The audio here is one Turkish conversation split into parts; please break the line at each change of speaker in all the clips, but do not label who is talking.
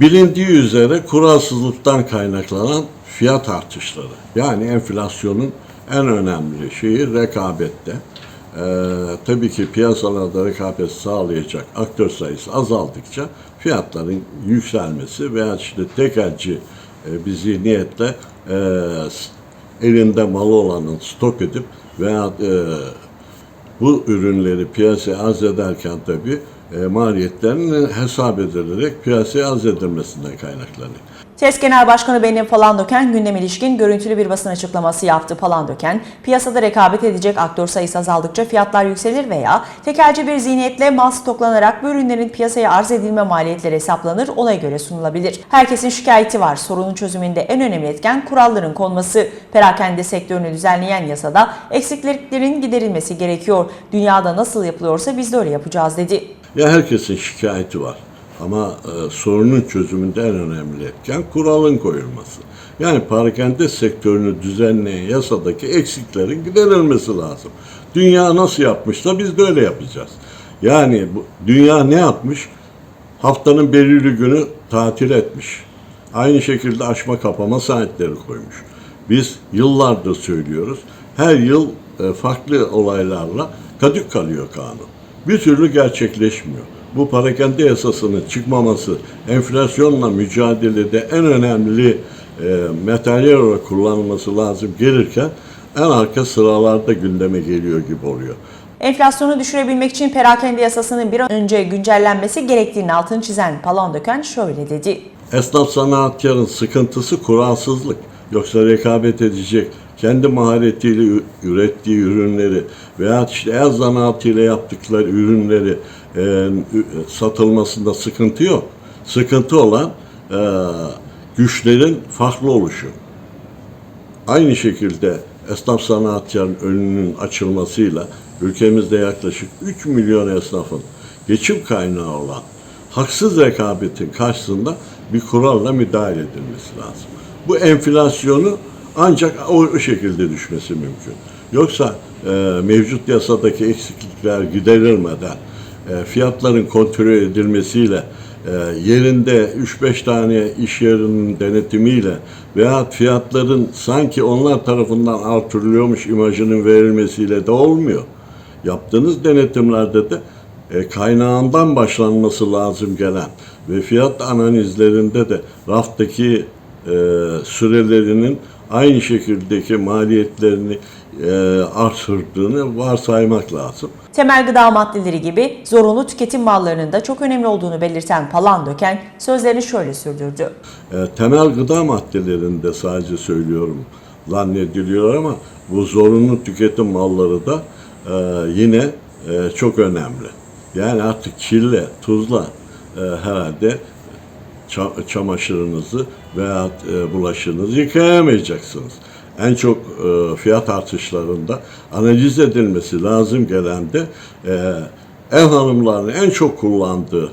Bilindiği üzere kuralsızlıktan kaynaklanan fiyat artışları. Yani enflasyonun en önemli şeyi rekabette. Ee, tabii ki piyasalarda rekabet sağlayacak aktör sayısı azaldıkça fiyatların yükselmesi veya işte tekelci e, bir zihniyetle e, elinde malı olanın stok edip veya e, bu ürünleri piyasaya arz ederken tabii e, maliyetlerinin hesap edilerek piyasaya arz edilmesinden kaynaklanıyor.
TES Genel Başkanı Benim Palandöken gündem ilişkin görüntülü bir basın açıklaması yaptı. Palandöken, piyasada rekabet edecek aktör sayısı azaldıkça fiyatlar yükselir veya tekelci bir zihniyetle mal stoklanarak bu ürünlerin piyasaya arz edilme maliyetleri hesaplanır, ona göre sunulabilir. Herkesin şikayeti var. Sorunun çözümünde en önemli etken kuralların konması. Perakende sektörünü düzenleyen yasada eksikliklerin giderilmesi gerekiyor. Dünyada nasıl yapılıyorsa biz de öyle yapacağız dedi.
Ya herkesin şikayeti var. Ama e, sorunun çözümünde en önemli etken kuralın koyulması. Yani parakende sektörünü düzenleyen yasadaki eksiklerin giderilmesi lazım. Dünya nasıl yapmışsa biz de öyle yapacağız. Yani bu, dünya ne yapmış? Haftanın belirli günü tatil etmiş. Aynı şekilde açma kapama saatleri koymuş. Biz yıllardır söylüyoruz. Her yıl e, farklı olaylarla kadük kalıyor kanun. Bir türlü gerçekleşmiyor. Bu parakende yasasının çıkmaması, enflasyonla mücadelede en önemli e, materyal olarak kullanılması lazım gelirken en arka sıralarda gündeme geliyor gibi oluyor.
Enflasyonu düşürebilmek için perakende yasasının bir an önce güncellenmesi gerektiğini altını çizen Palandöken şöyle dedi.
Esnaf sanatkarın sıkıntısı kuralsızlık. Yoksa rekabet edecek, kendi maharetiyle ürettiği ürünleri veya işte el zanaatıyla yaptıkları ürünleri e, satılmasında sıkıntı yok. Sıkıntı olan e, güçlerin farklı oluşu. Aynı şekilde esnaf sanatkarın önünün açılmasıyla ülkemizde yaklaşık 3 milyon esnafın geçim kaynağı olan haksız rekabetin karşısında bir kuralla müdahale edilmesi lazım. Bu enflasyonu ancak o, şekilde düşmesi mümkün. Yoksa e, mevcut yasadaki eksiklikler giderilmeden e, fiyatların kontrol edilmesiyle e, yerinde 3-5 tane iş yerinin denetimiyle veya fiyatların sanki onlar tarafından artırılıyormuş imajının verilmesiyle de olmuyor. Yaptığınız denetimlerde de e, kaynağından başlanması lazım gelen ve fiyat analizlerinde de raftaki e, sürelerinin aynı şekildeki maliyetlerini e, artırdığını varsaymak lazım.
Temel gıda maddeleri gibi zorunlu tüketim mallarının da çok önemli olduğunu belirten Palandöken sözlerini şöyle sürdürdü.
E, temel gıda maddelerinde sadece söylüyorum zannediliyor ama bu zorunlu tüketim malları da e, yine e, çok önemli. Yani artık kirle, tuzla e, herhalde çamaşırınızı veya e, bulaşığınızı yıkayamayacaksınız. En çok e, fiyat artışlarında analiz edilmesi lazım gelen de e, ev hanımlarının en çok kullandığı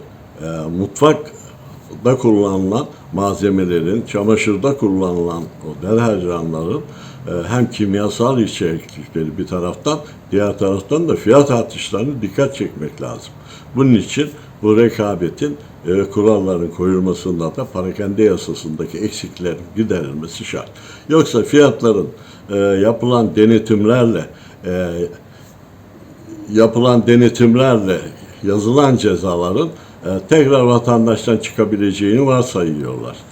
mutfakta kullanılan malzemelerin, çamaşırda kullanılan o deterjanların hem kimyasal içeriklikleri bir taraftan, diğer taraftan da fiyat artışlarına dikkat çekmek lazım. Bunun için bu rekabetin e, kuralların koyulmasında da parakende yasasındaki eksiklerin giderilmesi şart. Yoksa fiyatların e, yapılan denetimlerle e, yapılan denetimlerle yazılan cezaların e, tekrar vatandaştan çıkabileceğini varsayıyorlar.